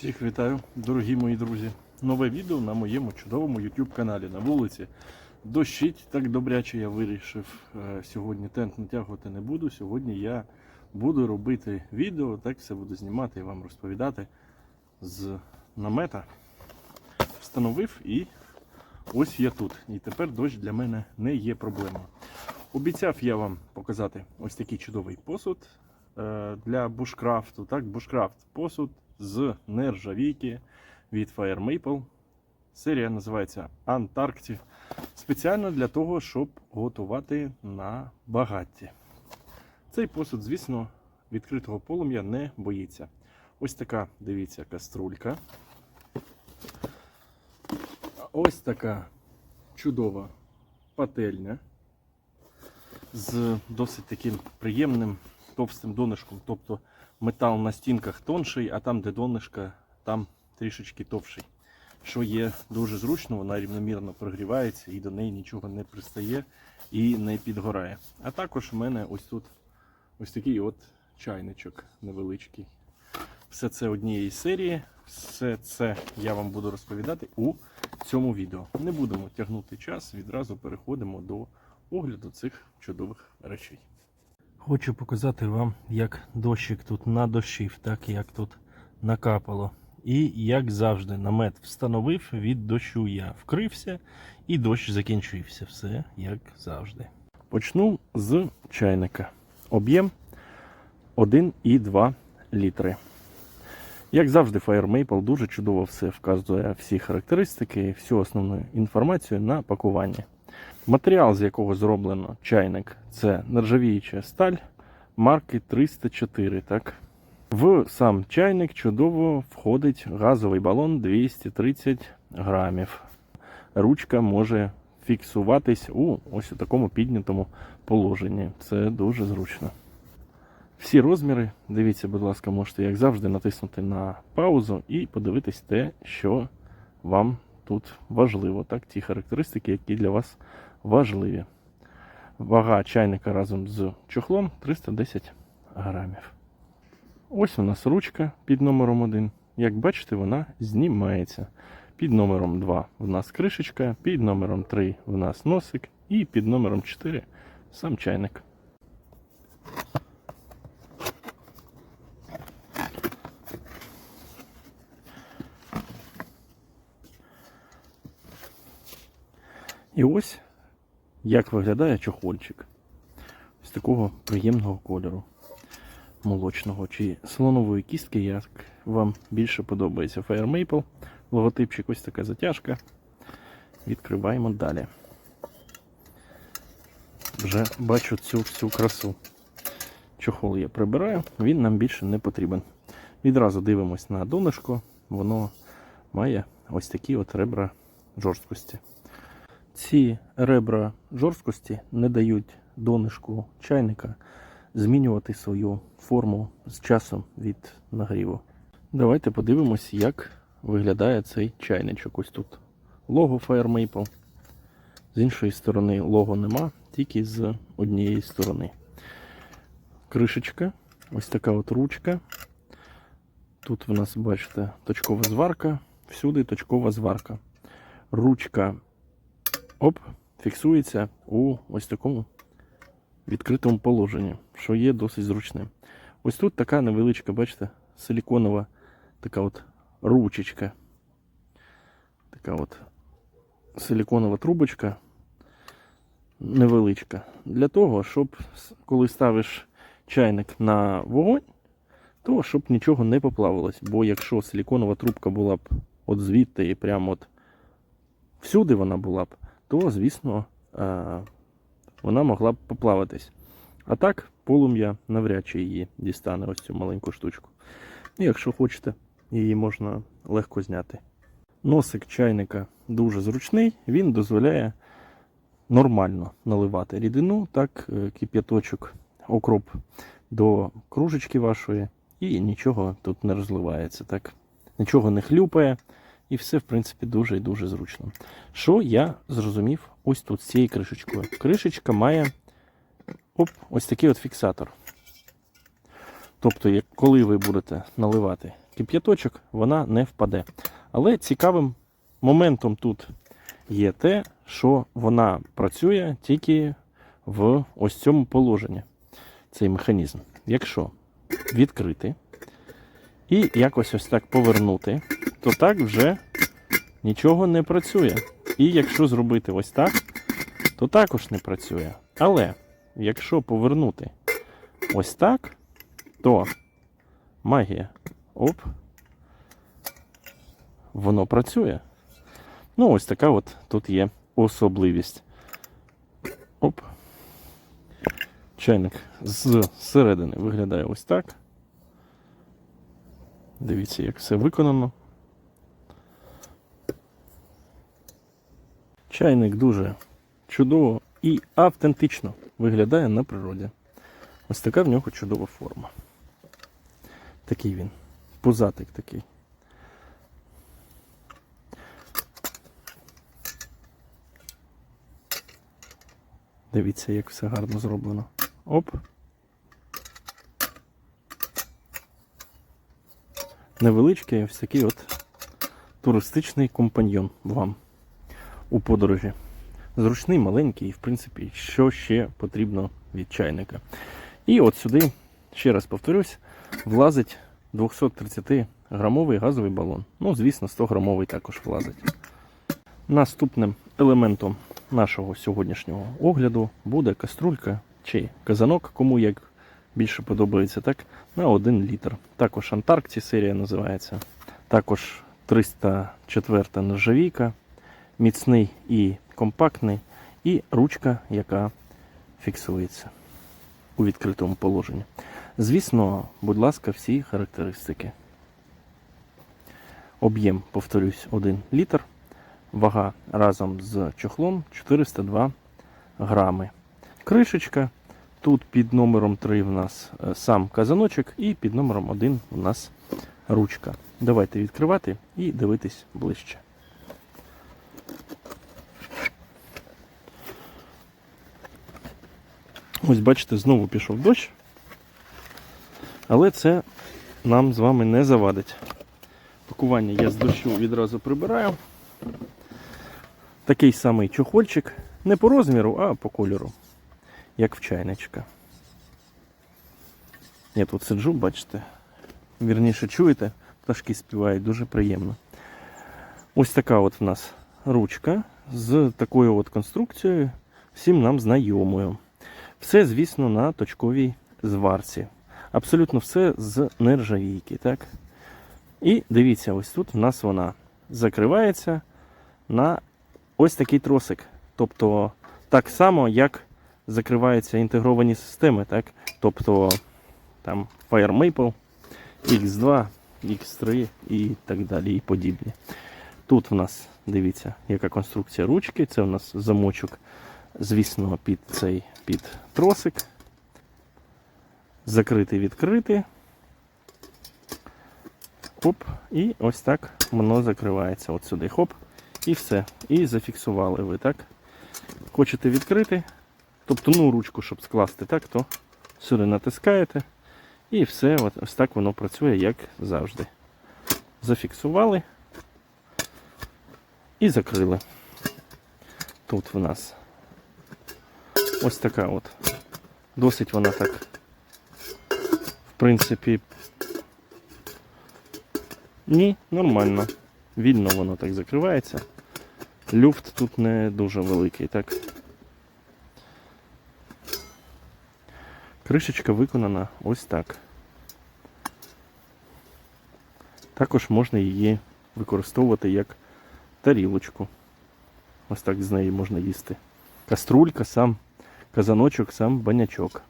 Всіх вітаю, дорогі мої друзі. Нове відео на моєму чудовому YouTube каналі на вулиці. Дощить так добряче, я вирішив е, сьогодні тент натягувати не буду. Сьогодні я буду робити відео, так все буду знімати і вам розповідати з намета. Встановив і ось я тут. І тепер дощ для мене не є проблемою. Обіцяв я вам показати ось такий чудовий посуд е, для бушкрафту. Так, бушкрафт посуд з нержавійки від Fire Maple. Серія називається Antarctic. Спеціально для того, щоб готувати на багатті. Цей посуд, звісно, відкритого полум'я не боїться. Ось така, дивіться, каструлька. Ось така чудова пательня з досить таким приємним товстим донишком. Тобто метал на стінках тонший, а там, де донишка, там трішечки товший. Що є дуже зручно, вона рівномірно прогрівається і до неї нічого не пристає і не підгорає. А також у мене ось тут ось такий от чайничок невеличкий. Все це однієї серії, все це я вам буду розповідати у цьому відео. Не будемо тягнути час, відразу переходимо до огляду цих чудових речей. Хочу показати вам, як дощик тут надощив, так як тут накапало. І як завжди, намет встановив, від дощу я вкрився, і дощ закінчився. Все як завжди. Почну з чайника. Об'єм 1,2 літри. Як завжди, Fire Maple дуже чудово все вказує всі характеристики, всю основну інформацію на пакуванні. Матеріал, з якого зроблено чайник, це нержавіюча сталь марки 304. Так? В сам чайник чудово входить газовий балон 230 грамів. Ручка може фіксуватись у ось такому піднятому положенні. Це дуже зручно. Всі розміри, дивіться, будь ласка, можете, як завжди, натиснути на паузу і подивитись те, що вам тут важливо. Так, ті характеристики, які для вас важливі. Вага чайника разом з чохлом 310 грамів. Ось у нас ручка під номером 1. Як бачите, вона знімається. Під номером 2 в нас кришечка, під номером 3 в нас носик і під номером 4 сам чайник. І ось як виглядає чохольчик з такого приємного кольору молочного чи слонової кістки, як вам більше подобається. Fire Maple, логотипчик, ось така затяжка. Відкриваємо далі. Вже бачу цю всю красу. Чохол я прибираю, він нам більше не потрібен. Відразу дивимось на донышко, воно має ось такі от ребра жорсткості. Ці ребра жорсткості не дають донишку чайника змінювати свою форму з часом від нагріву. Давайте подивимось, як виглядає цей чайничок. Ось тут лого Fire Maple. З іншої сторони лого нема, тільки з однієї сторони. Кришечка, ось така от ручка. Тут в нас, бачите, точкова зварка, всюди точкова зварка. Ручка оп, фіксується у ось такому відкритому положенні, що є досить зручним. Ось тут така невеличка, бачите, силіконова така от ручечка. Така от силіконова трубочка невеличка. Для того, щоб коли ставиш чайник на вогонь, то щоб нічого не поплавилось. Бо якщо силіконова трубка була б от звідти і прямо от всюди вона була б, то, звісно, е, вона могла б поплаватись. А так, полум'я навряд чи її дістане ось цю маленьку штучку. І якщо хочете, її можна легко зняти. Носик чайника дуже зручний, він дозволяє нормально наливати рідину, так, е, кип'яточок, окроп до кружечки вашої, і нічого тут не розливається. так. Нічого не хлюпає, і все, в принципі, дуже і дуже зручно. Що я зрозумів ось тут з цією кришечкою? Кришечка має оп, ось такий от фіксатор. Тобто, коли ви будете наливати кип'яточок, вона не впаде. Але цікавим моментом тут є те, що вона працює тільки в ось цьому положенні. Цей механізм. Якщо відкрити і якось ось так повернути, то так вже нічого не працює. І якщо зробити ось так, то також не працює. Але якщо повернути ось так, то магія. Оп. Воно працює. Ну, ось така от тут є особливість. Оп. Чайник з середини виглядає ось так. Дивіться, як все виконано. Чайник дуже чудово і автентично виглядає на природі. Ось така в нього чудова форма. Такий він. Пузатик такий. Дивіться, як все гарно зроблено. Оп. Невеличкий ось такий от туристичний компаньйон вам у подорожі. Зручний, маленький, і в принципі, що ще потрібно від чайника. І от сюди, ще раз повторюсь, влазить 230 грамовий газовий балон. Ну, звісно, 100 грамовий також влазить. Наступним елементом нашого сьогоднішнього огляду буде каструлька чи казанок, кому як більше подобається, так, на 1 літр. Також Антаркті серія називається. Також 304 нержавійка, міцний і компактний, і ручка, яка фіксується у відкритому положенні. Звісно, будь ласка, всі характеристики. Об'єм, повторюсь, 1 літр. Вага разом з чохлом 402 грами. Кришечка. Тут під номером 3 в нас е, сам казаночок, і під номером 1 у нас ручка. Давайте відкривати і дивитись ближче. Ось бачите, знову пішов дощ. Але це нам з вами не завадить. Пакування я з дощу відразу прибираю. Такий самий чохольчик. Не по розміру, а по кольору. Як в чайничка. Я тут сиджу, бачите. Вірніше чуєте, пташки співають дуже приємно. Ось така от в нас ручка з такою от конструкцією, всім нам знайомою. Все, звісно, на точковій зварці. Абсолютно все з нержавійки. так? І дивіться, ось тут в нас вона закривається на ось такий тросик. Тобто, так само, як закриваються інтегровані системи, так? Тобто там Fire Maple, X2, X3 і так далі, і подібні. Тут в нас, дивіться, яка конструкція ручки. Це у нас замочок, звісно, під цей під тросик. Закритий, відкритий. Оп, і ось так воно закривається от сюди. Хоп, і все. І зафіксували ви, так? Хочете відкрити, тобто ну, ручку, щоб скласти, так, то сюди натискаєте. І все, от, ось так воно працює, як завжди. Зафіксували і закрили. Тут в нас ось така от. Досить вона так, в принципі, ні, нормально. Вільно воно так закривається. Люфт тут не дуже великий, так? Кришечка виконана ось так. Також можна її використовувати як тарілочку. Ось так з неї можна їсти. Каструлька, сам казаночок, сам банячок.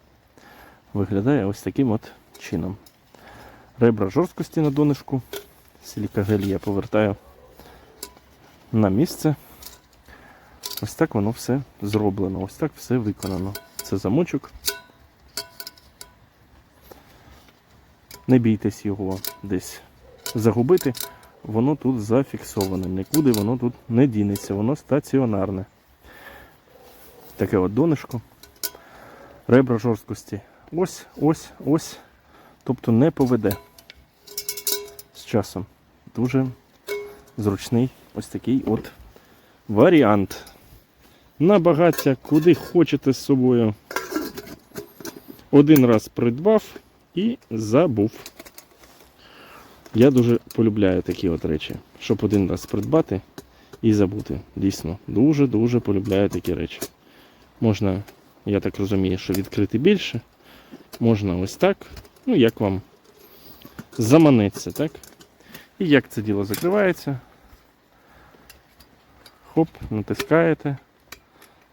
Виглядає ось таким от чином. Ребра жорсткості на донышку. Силікагель я повертаю на місце. Ось так воно все зроблено, ось так все виконано. Це замочок. Не бійтесь його десь загубити, воно тут зафіксоване. Нікуди воно тут не дінеться, воно стаціонарне. Таке от донишко. Ребра жорсткості. Ось, ось, ось. Тобто не поведе. З часом. Дуже зручний ось такий от варіант. На багаття, куди хочете з собою. Один раз придбав і забув. Я дуже полюбляю такі от речі, щоб один раз придбати і забути. Дійсно, дуже-дуже полюбляю такі речі. Можна, я так розумію, що відкрити більше. Можна ось так. Ну, як вам заманеться, так? І як це діло закривається. Хоп, натискаєте,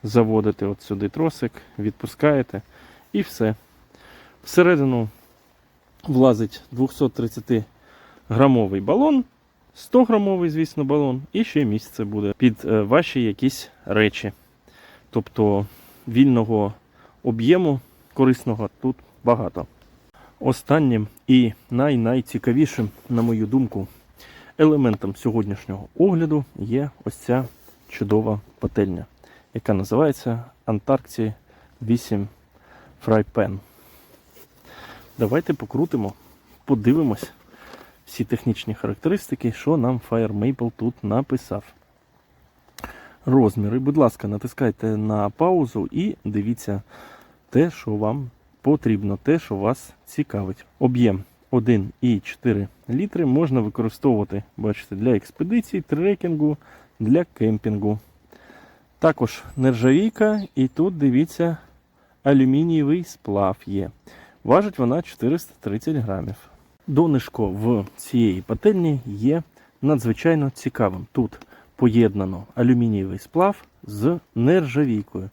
заводите от сюди тросик, відпускаєте і все. Всередину влазить 230 грамовий балон, 100 грамовий, звісно, балон, і ще місце буде під е, ваші якісь речі. Тобто вільного об'єму корисного тут багато. Останнім і най-найцікавішим, на мою думку, елементом сьогоднішнього огляду є ось ця чудова пательня, яка називається Antarctic 8 Fry Pan. Давайте покрутимо, подивимось всі технічні характеристики, що нам Fire Maple тут написав. Розміри, будь ласка, натискайте на паузу і дивіться те, що вам потрібно, те, що вас цікавить. Об'єм 1,4 літри можна використовувати, бачите, для експедицій, трекінгу, для кемпінгу. Також нержавійка, і тут дивіться, алюмінієвий сплав є. Важить вона 430 грамів. Донишко в цієї пательні є надзвичайно цікавим. Тут поєднано алюмінієвий сплав з нержавійкою.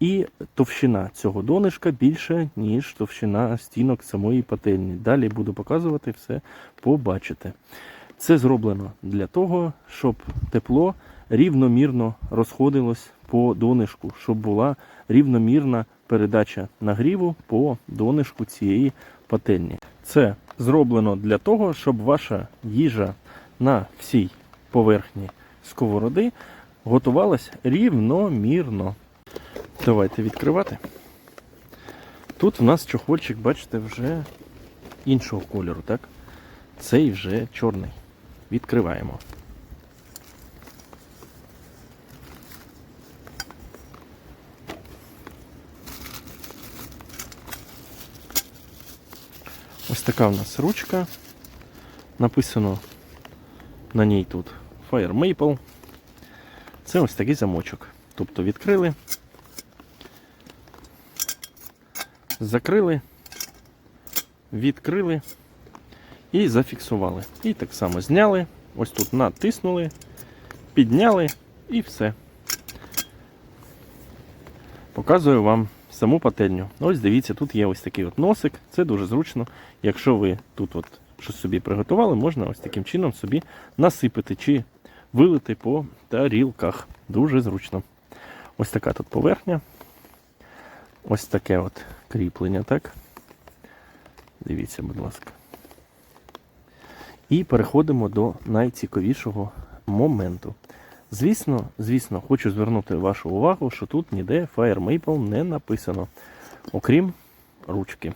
І товщина цього донишка більше, ніж товщина стінок самої пательні. Далі буду показувати все, побачите. Це зроблено для того, щоб тепло рівномірно розходилось по донишку, щоб була рівномірна передача нагріву по донишку цієї пательні. Це зроблено для того, щоб ваша їжа на всій поверхні сковороди готувалась рівномірно. Давайте відкривати. Тут в нас чохольчик, бачите, вже іншого кольору, так? Цей вже чорний. Відкриваємо. Ось така в нас ручка. Написано на ній тут Fire Maple. Це ось такий замочок. Тобто відкрили, закрили, відкрили і зафіксували. І так само зняли, ось тут натиснули, підняли і все. Показую вам саму пательню. Ось дивіться, тут є ось такий от носик. Це дуже зручно. Якщо ви тут от щось собі приготували, можна ось таким чином собі насипати чи вилити по тарілках. Дуже зручно. Ось така тут поверхня. Ось таке от кріплення, так? Дивіться, будь ласка. І переходимо до найцікавішого моменту. Звісно, звісно, хочу звернути вашу увагу, що тут ніде Fire Maple не написано, окрім ручки.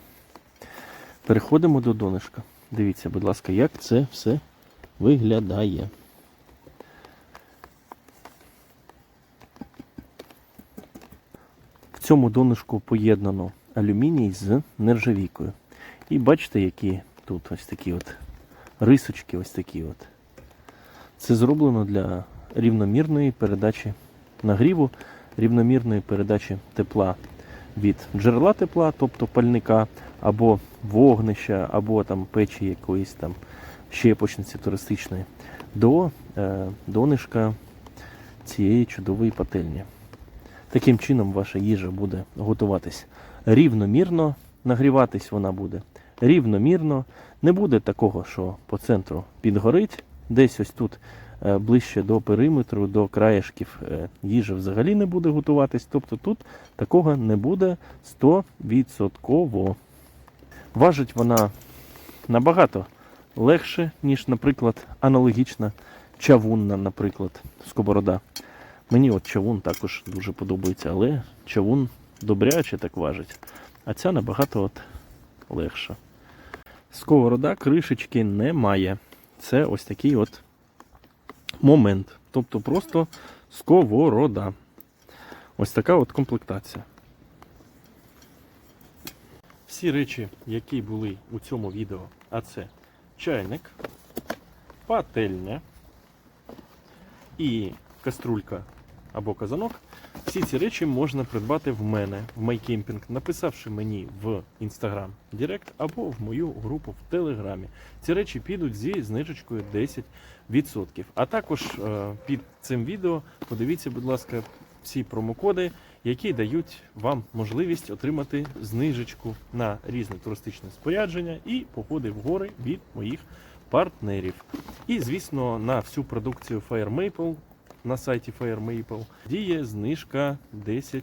Переходимо до донышка. Дивіться, будь ласка, як це все виглядає. Цьому донышку поєднано алюміній з нержавійкою. І бачите, які тут ось такі от рисочки, ось такі от. Це зроблено для рівномірної передачі нагріву, рівномірної передачі тепла від джерела тепла, тобто пальника, або вогнища, або там печі якоїсь там щепочниці туристичної, до е, донишка цієї чудової пательні. Таким чином ваша їжа буде готуватись рівномірно, нагріватись вона буде рівномірно. Не буде такого, що по центру підгорить. Десь ось тут е, ближче до периметру, до краєшків е, їжа взагалі не буде готуватись. Тобто тут такого не буде 100%. Важить вона набагато легше, ніж, наприклад, аналогічна чавунна, наприклад, сковорода. Мені от чавун також дуже подобається, але чавун добряче так важить. А ця набагато от легша. Сковорода кришечки немає. це ось такий от момент. Тобто просто сковорода. Ось така от комплектація. Всі речі, які були у цьому відео, а це чайник, пательня і каструлька або казанок. Всі ці речі можна придбати в мене в MyCamping, написавши мені в Instagram Direct або в мою групу в Телеграмі. Ці речі підуть зі знижечкою 10%. А також е, під цим відео подивіться, будь ласка, всі промокоди, які дають вам можливість отримати знижечку на різне туристичне спорядження і походи в гори від моїх партнерів. І, звісно, на всю продукцію Fire Maple на сайті Fire Maple діє знижка 10%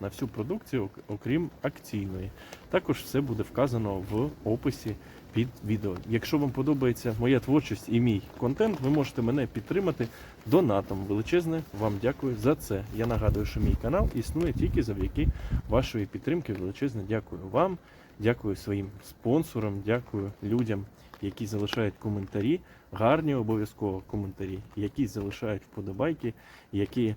на всю продукцію, окрім акційної. Також все буде вказано в описі під відео. Якщо вам подобається моя творчість і мій контент, ви можете мене підтримати донатом. Величезне вам дякую за це. Я нагадую, що мій канал існує тільки завдяки вашої підтримки. Величезне дякую вам, дякую своїм спонсорам, дякую людям, які залишають коментарі, гарні обов'язково коментарі, які залишають вподобайки, які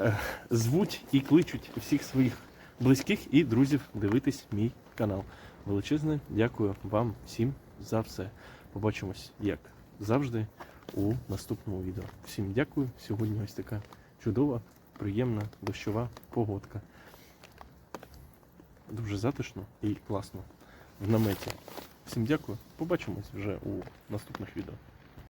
е, звуть і кличуть всіх своїх близьких і друзів дивитись мій канал. Величезне дякую вам всім за все. Побачимось, як завжди, у наступному відео. Всім дякую. Сьогодні ось така чудова, приємна дощова погодка. Дуже затишно і класно в наметі. Всім дякую. Побачимось вже у наступних відео.